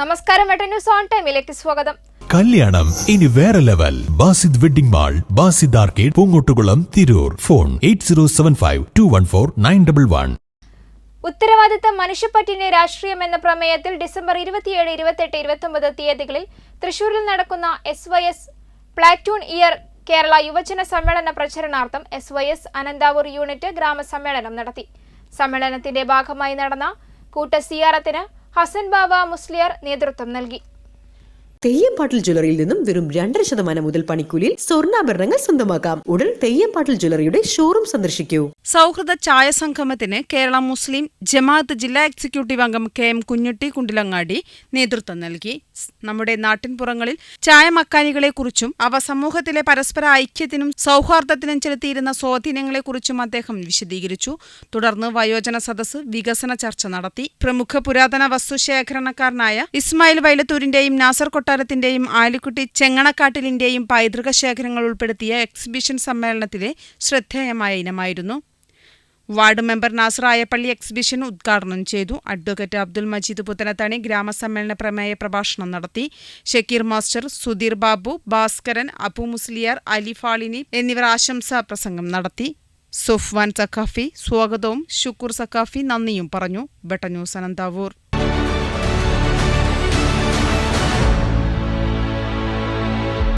നമസ്കാരം വെട്ട news on ടൈമിലേക്ക് സ്വാഗതം. കല്യാണം ഇനി വേറെ level. Basid wedding mall Basid arcade Poonkottukulam Tirur. Phone eight zero seven five two one four nine double one. ഉത്തരവാദിത്ത മനുഷ്യപ്പറ്റിനെ രാഷ്ട്രീയം എന്ന പ്രമേയത്തിൽ ഡിസംബർ ഇരുപത്തിയേഴ് ഇരുപത്തെട്ട് ഇരുപത്തൊമ്പത് തീയതികളിൽ തൃശൂരിൽ നടക്കുന്ന S Y S platoon year Kerala യുവജന സമ്മേളന പ്രചരണാർത്ഥം S Y S Ananthavoor unit ഗ്രാമസമ്മേളനം നടത്തി. സമ്മേളനത്തിന്റെ ഭാഗമായി നടന്ന കൂട്ട സിയാറത്തിന് ഹസൻ ബാബ മുസ്ലിയാർ നേതൃത്വം നൽകി തെയ്യംപാട്ടിൽ ജ്വല്ലറിയിൽ നിന്നും വെറും രണ്ടര ശതമാനം മുതൽ പണിക്കൂലിയിൽ സ്വർണാഭരണങ്ങൾ സ്വന്തമാക്കാം. ഉടൻ തെയ്യംപാട്ടിൽ ജ്വല്ലറിയുടെ ഷോറൂം സന്ദർശിക്കൂ. സൗഹൃദ ചായ സംഗമത്തിന് കേരള മുസ്ലിം ജമാഅത്ത് ജില്ലാ എക്സിക്യൂട്ടീവ് അംഗം കെ എം കുഞ്ഞുട്ടി കുണ്ടിലങ്ങാടി നേതൃത്വം നൽകി. നമ്മുടെ നാട്ടിൻപുറങ്ങളിൽ ചായ മക്കാനികളെക്കുറിച്ചും അവ സമൂഹത്തിലെ പരസ്പര ഐക്യത്തിനും സൗഹാർദ്ദത്തിനും ചെലുത്തിയിരുന്ന സ്വാധീനങ്ങളെക്കുറിച്ചും അദ്ദേഹം വിശദീകരിച്ചു. തുടർന്ന് വയോജന സദസ്സ് വികസന ചർച്ച നടത്തി. പ്രമുഖ പുരാതന വസ്തുശേഖരണക്കാരനായ ഇസ്മായിൽ വൈലത്തൂരിന്റെയും നാസർ കൊട്ടാരത്തിന്റെയും ആലിക്കുട്ടി ചെങ്ങണക്കാട്ടിലിന്റെയും പൈതൃക ശേഖരങ്ങൾ ഉൾപ്പെടുത്തിയ എക്സിബിഷൻ സമ്മേളനത്തിലെ ശ്രദ്ധേയമായ ഇനമായിരുന്നു. Ward member Nasar Ayappally exhibition ഉദ്ഘാടനം ചെയ്തു. അഡ്വക്കേറ്റ് അബ്ദുൽ മജീദ് പുത്തനത്താണി ഗ്രാമസമ്മേളന പ്രമേയ പ്രഭാഷണം നടത്തി. ഷക്കീർ മാസ്റ്റർ സുധീർ ബാബു ഭാസ്കരൻ അബു മുസ്ലിയാർ അലി ഫാളിനി എന്നിവർ ആശംസാ പ്രസംഗം നടത്തി. സുഫ്വാൻ സക്കാഫി സ്വാഗതവും ഷുക്കൂർ സക്കാഫി നന്ദിയും പറഞ്ഞു. ബട്ടന്യൂസ് അനന്താവൂർ.